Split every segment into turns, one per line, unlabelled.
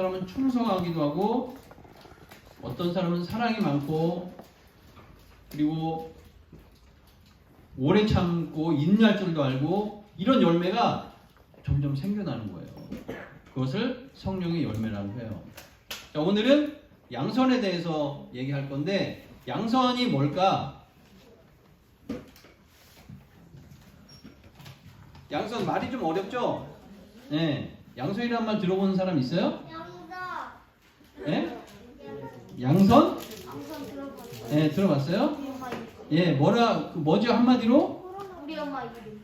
사람은 충성하기도 하고 어떤 사람은 사랑이 많고 그리고 오래 참고 인내할 줄도 알고 이런 열매가 점점 생겨나는 거예요. 그것을 성령의 열매라고 해요. 자, 오늘은 양선에 대해서 얘기할 건데 양선이 뭘까? 양선 말이 좀 어렵죠? 네. 양선이란 말 들어본 사람 있어요? 예? 양선? 예, 들어봤어요? 예, 뭐라 그 뭐죠 한마디로?
우리 엄마 이름.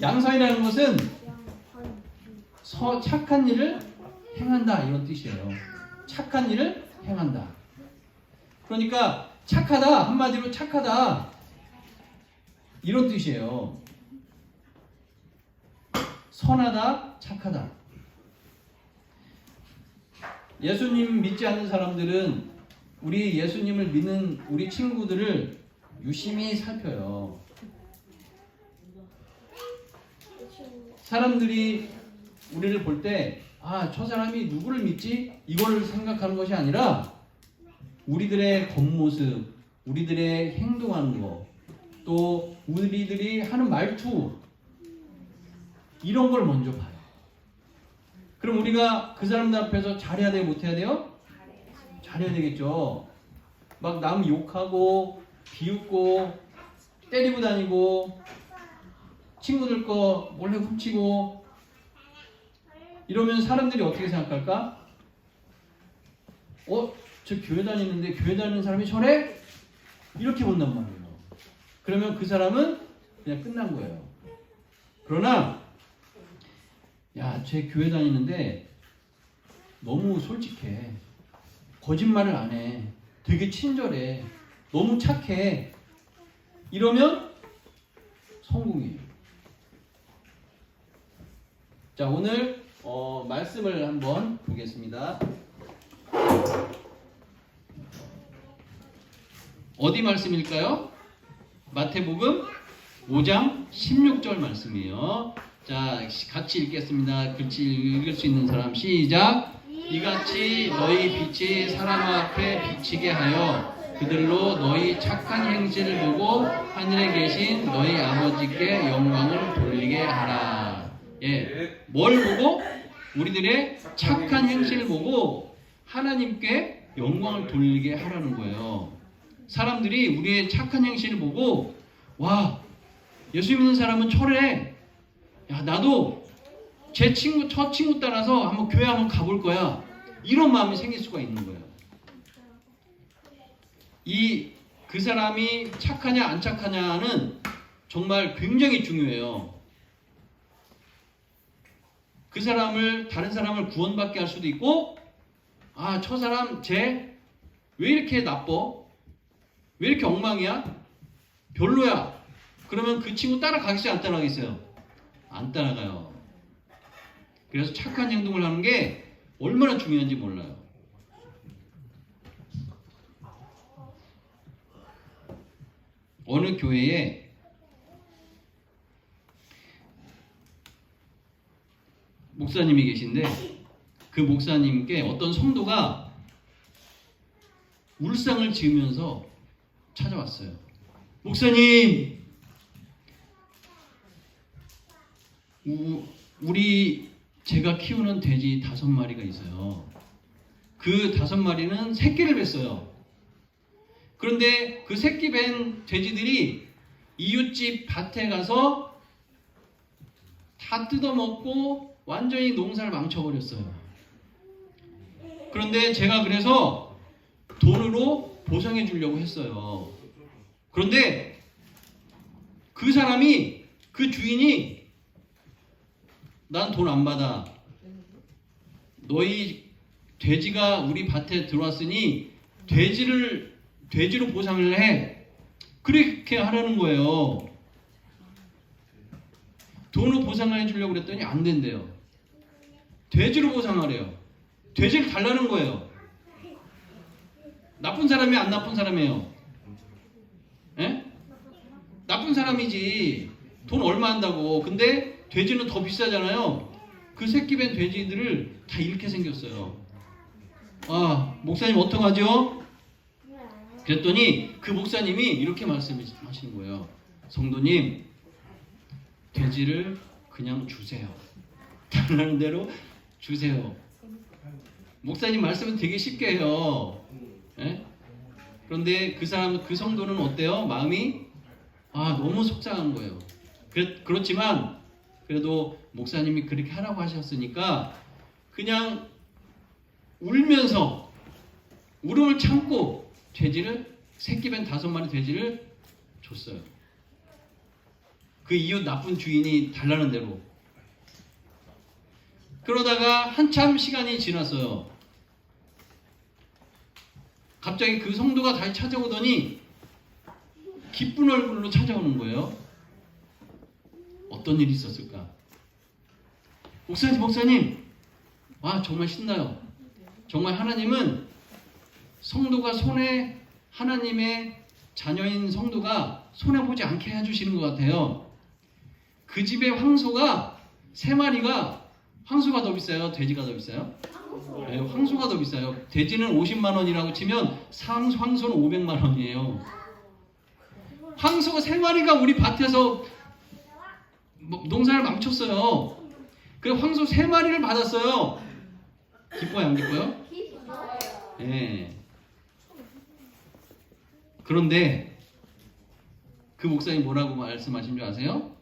양선이라는 것은. 서, 착한 일을 행한다 이런 뜻이에요. 착한 일을 행한다. 그러니까 착하다 한마디로 착하다 이런 뜻이에요. 선하다, 착하다. 예수님 믿지 않는 사람들은 우리 예수님을 믿는 우리 친구들을 유심히 살펴요. 사람들이 우리를 볼 때, 아, 저 사람이 누구를 믿지? 이걸 생각하는 것이 아니라, 우리들의 겉모습, 우리들의 행동하는 거, 또 우리들이 하는 말투, 이런 걸 먼저 봐요. 그럼 우리가 그 사람들 앞에서 잘해야 돼요? 못해야 돼요? 잘해야 되겠죠. 막 남 욕하고, 비웃고, 때리고 다니고, 친구들 거 몰래 훔치고 이러면 사람들이 어떻게 생각할까? 어? 저 교회 다니는데 교회 다니는 사람이 저래? 이렇게 본단 말이에요. 그러면 그 사람은 그냥 끝난 거예요. 그러나 야, 쟤 교회 다니는데 너무 솔직해. 거짓말을 안 해. 되게 친절해. 너무 착해. 이러면 성공이에요. 자, 오늘 어, 말씀을 한번 보겠습니다. 어디 말씀일까요? 마태복음 5장 16절 말씀이에요. 자, 같이 읽겠습니다. 글씨 읽을 수 있는 사람 시작. 이같이 너희 빛이 사람 앞에 비치게 하여 그들로 너희 착한 행실을 보고 하늘에 계신 너희 아버지께 영광을 돌리게 하라. 예. 뭘 보고? 우리들의 착한 행실을 보고 하나님께 영광을 돌리게 하라는 거예요. 사람들이 우리의 착한 행실을 보고 와 예수 믿는 사람은 철회. 야 나도 제 친구 저 친구 따라서 한번 교회 한번 가볼 거야. 이런 마음이 생길 수가 있는 거예요. 이 그 사람이 착하냐 안 착하냐는 정말 굉장히 중요해요. 그 사람을 다른 사람을 구원받게 할 수도 있고 아 저 사람 쟤 왜 이렇게 나빠? 왜 이렇게 엉망이야? 별로야. 그러면 그 친구 따라가겠어요? 안 따라가겠어요? 안 따라가요. 그래서 착한 행동을 하는 게 얼마나 중요한지 몰라요. 어느 교회에 목사님이 계신데 그 목사님께 어떤 성도가 울상을 지으면서 찾아왔어요. 목사님, 우, 우리 제가 키우는 돼지 다섯 마리가 있어요. 그 다섯 마리는 새끼를 뱄어요. 그런데 그 새끼 뵌 돼지들이 이웃집 밭에 가서 다 뜯어먹고 완전히 농사를 망쳐버렸어요. 그런데 제가 그래서 돈으로 보상해 주려고 했어요. 그런데 그 사람이 그 주인이 난 돈 안 받아. 너희 돼지가 우리 밭에 들어왔으니 돼지를 돼지로 보상을 해. 그렇게 하라는 거예요. 돈으로 보상을 해주려고 그랬더니 안 된대요. 돼지로 보상하래요. 돼지를 달라는 거예요. 나쁜 사람이 안 나쁜 사람이에요. 예? 나쁜 사람이지. 돈 얼마 한다고. 근데 돼지는 더 비싸잖아요. 그 새끼 밴 돼지들을 다 잃게 생겼어요. 아, 목사님 어떡하죠? 그랬더니 그 목사님이 이렇게 말씀하시는 거예요. 성도님, 돼지를 그냥 주세요. 달라는 대로 주세요. 목사님 말씀은 되게 쉽게 해요. 예? 그런데 그 사람, 그 성도는 어때요? 마음이 아 너무 속상한 거예요. 그, 그렇지만 그래도 목사님이 그렇게 하라고 하셨으니까 그냥 울면서 울음을 참고 돼지를 새끼 밴 다섯 마리 돼지를 줬어요. 그 이웃 나쁜 주인이 달라는 대로. 그러다가 한참 시간이 지났어요. 갑자기 그 성도가 다시 찾아오더니 기쁜 얼굴로 찾아오는 거예요. 어떤 일이 있었을까? 목사님, 목사님, 와 정말 신나요. 정말 하나님은 성도가 손에 하나님의 자녀인 성도가 손해 보지 않게 해주시는 것 같아요. 그 집의 황소가 세 마리가 황소가 더 비싸요, 돼지가 더 비싸요? 네, 황소가 더 비싸요. 돼지는 50만 원이라고 치면 상 황소는 500만 원이에요. 황소가 세 마리가 우리 밭에서 뭐- 농사를 망쳤어요. 그 황소 세 마리를 받았어요. 기뻐요, 안 기뻐요? 예. 그런데 그 목사님 뭐라고 말씀하신 줄 아세요?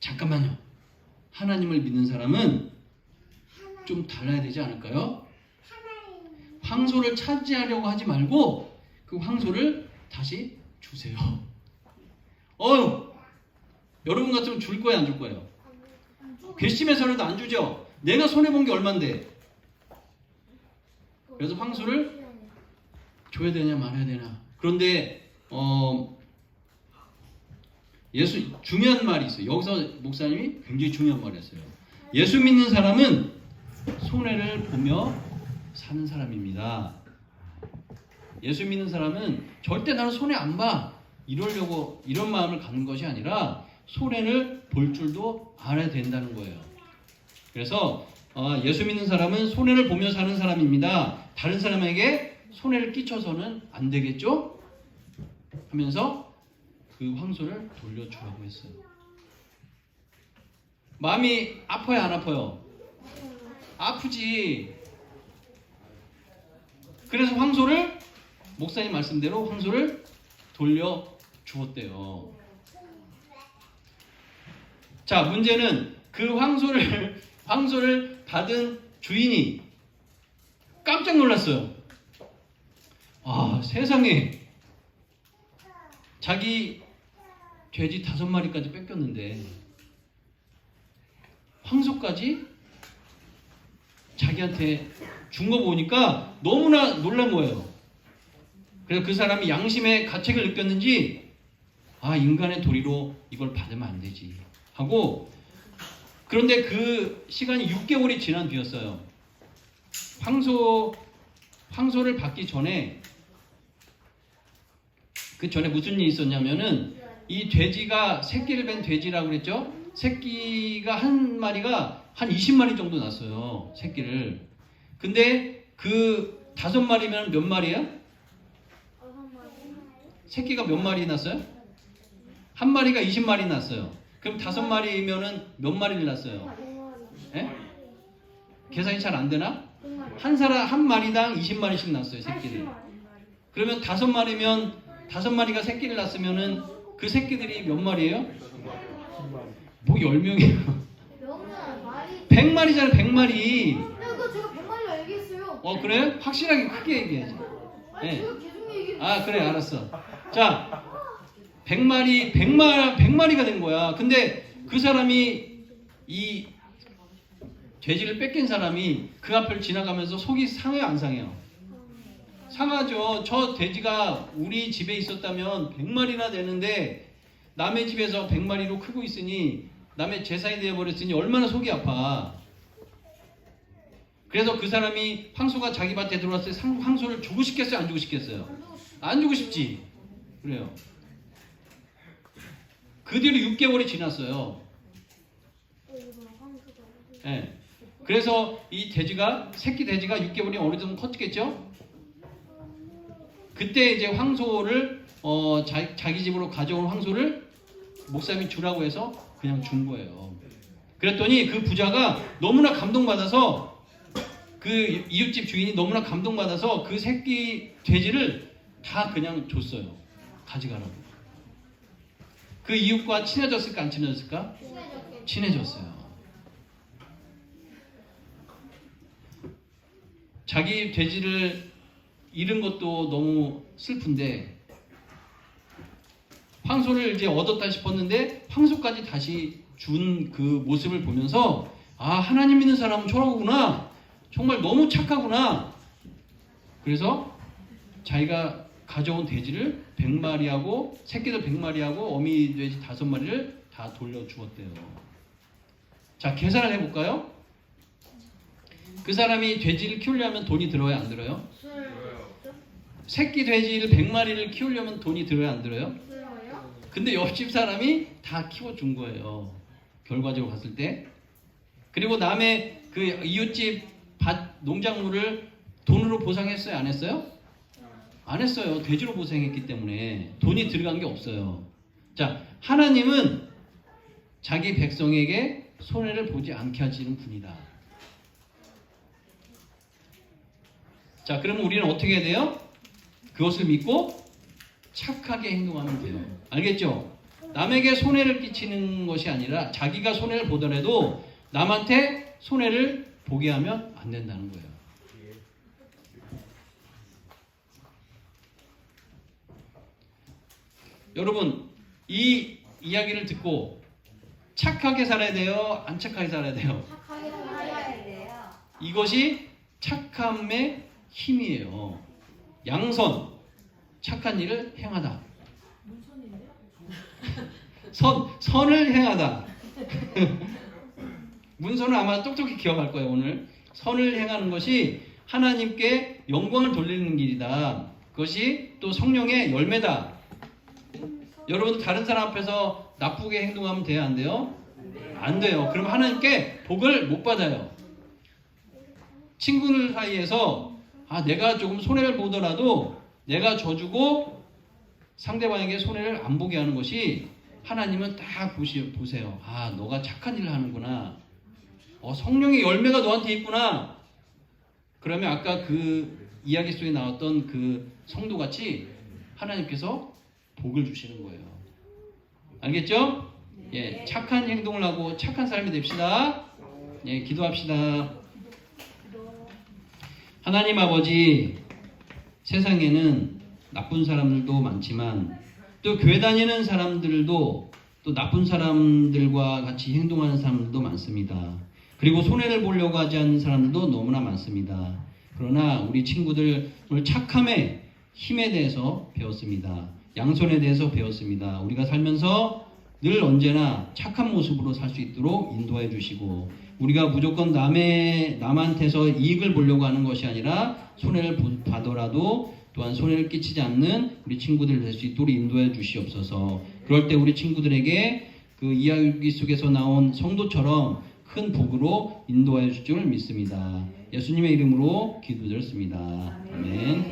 잠깐만요. 하나님을 믿는 사람은 좀 달라야 되지 않을까요? 황소를 차지하려고 하지 말고 그 황소를 다시 주세요. 어휴, 여러분 같으면 줄 거예요, 안 줄 거예요? 괘씸해서라도 안 주죠. 내가 손해 본 게 얼만데. 그래서 황소를 줘야 되냐 말아야 되나. 그런데 어 예수 중요한 말이 있어요. 여기서 목사님이 굉장히 중요한 말을 했어요. 예수 믿는 사람은 손해를 보며 사는 사람입니다. 예수 믿는 사람은 절대 나는 손해 안 봐. 이러려고 이런 마음을 갖는 것이 아니라 손해를 볼 줄도 알아야 된다는 거예요. 그래서 어, 예수 믿는 사람은 손해를 보며 사는 사람입니다. 다른 사람에게 손해를 끼쳐서는 안 되겠죠? 하면서 그 황소를 돌려주라고 했어요. 마음이 아파요, 안 아파요? 아프지. 그래서 황소를 목사님 말씀대로 황소를 돌려 주었대요. 자, 문제는 그 황소를 황소를 받은 주인이 깜짝 놀랐어요. 아, 세상에 자기 돼지 다섯 마리까지 뺏겼는데 황소까지 자기한테 준 거 보니까 너무나 놀란 거예요. 그래서 그 사람이 양심의 가책을 느꼈는지 아 인간의 도리로 이걸 받으면 안 되지 하고 그런데 그 시간이 6개월이 지난 뒤였어요. 황소 황소를 받기 전에 그 전에 무슨 일이 있었냐면은 이 돼지가 새끼를 뵌 돼지라고 그랬죠? 새끼가 한 마리가 한 20마리 정도 났어요. 새끼를. 근데 그 다섯 마리면 몇 마리야? 새끼가 몇 마리 났어요? 한 마리가 20마리 났어요. 그럼 다섯 마리면은 몇 마리를 났어요? 예? 계산이 잘 안 되나? 한 사람 한 마리당 20마리씩 났어요, 새끼를. 그러면 다섯 마리면 다섯 마리가 새끼를 낳았으면은 그 새끼들이 몇 마리예요? 뭐 10명이에요.
명은 말이
100마리잖아요, 100마리.
야 그거 제가 100마리라 얘기했어요
어, 그래? 확실하게 크게 얘기해야지. 네. 아, 그래, 알았어. 자, 100마리, 100마, 100마리가 된 거야. 근데 그 사람이 이 돼지를 뺏긴 사람이 그 앞을 지나가면서 속이 상해요, 안 상해요? 상하죠. 저 돼지가 우리 집에 있었다면 100마리나 되는데 남의 집에서 100마리로 크고 있으니 남의 재산이 되어버렸으니 얼마나 속이 아파. 그래서 그 사람이 황소가 자기 밭에 들어왔을 때 상- 황소를 주고 싶겠어요? 안 주고 싶겠어요? 안 주고 싶지. 그래요. 그 뒤로 6개월이 지났어요. 예. 그래서 이 돼지가 새끼 돼지가 6개월이 어느 정도 컸겠죠? 그때 이제 황소를 어, 자, 자기 집으로 가져온 황소를 목사님이 주라고 해서 그냥 준 거예요. 그랬더니 그 부자가 너무나 감동받아서 그 이웃집 주인이 너무나 감동받아서 그 새끼 돼지를 다 그냥 줬어요. 가져가라고. 그 이웃과 친해졌을까 안 친해졌을까? 친해졌어요. 자기 돼지를 잃은 것도 너무 슬픈데 황소를 이제 얻었다 싶었는데 황소까지 다시 준 그 모습을 보면서 아 하나님 믿는 사람은 저러구나 정말 너무 착하구나 그래서 자기가 가져온 돼지를 100마리하고 새끼들 100마리하고 어미 돼지 5마리를 다 돌려주었대요 자 계산을 해볼까요? 그 사람이 돼지를 키우려면 돈이 들어야 안 들어요? 새끼 돼지를 100마리를 키우려면 돈이 들어야 안 들어요? 근데 옆집 사람이 다 키워준 거예요. 결과적으로 봤을 때. 그리고 남의 그 이웃집 밭 농작물을 돈으로 보상했어요? 안 했어요? 안 했어요. 돼지로 보상했기 때문에 돈이 들어간 게 없어요. 자, 하나님은 자기 백성에게 손해를 보지 않게 하시는 분이다. 자, 그러면 우리는 어떻게 해야 돼요? 그것을 믿고 착하게 행동하면 돼요. 알겠죠? 남에게 손해를 끼치는 것이 아니라 자기가 손해를 보더라도 남한테 손해를 보게 하면 안 된다는 거예요. 여러분, 이 이야기를 듣고 착하게 살아야 돼요? 안 착하게 살아야 돼요?
착하게 살아야 돼요.
이것이 착함의 힘이에요. 양선, 착한 일을 행하다. 선, 선을 행하다. 문서는 아마 똑똑히 기억할 거예요, 오늘. 선을 행하는 것이 하나님께 영광을 돌리는 길이다. 그것이 또 성령의 열매다. 여러분, 다른 사람 앞에서 나쁘게 행동하면 돼요, 안 돼요? 안 돼요. 그럼 하나님께 복을 못 받아요. 친구들 사이에서 아 내가 조금 손해를 보더라도 내가 져주고 상대방에게 손해를 안 보게 하는 것이 하나님은 딱 보시, 보세요. 아 너가 착한 일을 하는구나. 어, 성령의 열매가 너한테 있구나. 그러면 아까 그 이야기 속에 나왔던 그 성도 같이 하나님께서 복을 주시는 거예요. 알겠죠? 예, 착한 행동을 하고 착한 사람이 됩시다. 예, 기도합시다. 하나님 아버지, 세상에는 나쁜 사람들도 많지만 또 교회 다니는 사람들도 또 나쁜 사람들과 같이 행동하는 사람들도 많습니다. 그리고 손해를 보려고 하지 않는 사람들도 너무나 많습니다. 그러나 우리 친구들 착함의 힘에 대해서 배웠습니다. 양손에 대해서 배웠습니다. 우리가 살면서 늘 언제나 착한 모습으로 살 수 있도록 인도해 주시고 우리가 무조건 남의 남한테서 이익을 보려고 하는 것이 아니라 손해를 보- 받더라도 또한 손해를 끼치지 않는 우리 친구들 될 수 있도록 인도해 주시옵소서. 그럴 때 우리 친구들에게 그 이야기 속에서 나온 성도처럼 큰 복으로 인도하여 줄줄 믿습니다. 예수님의 이름으로 기도드렸습니다. 아멘.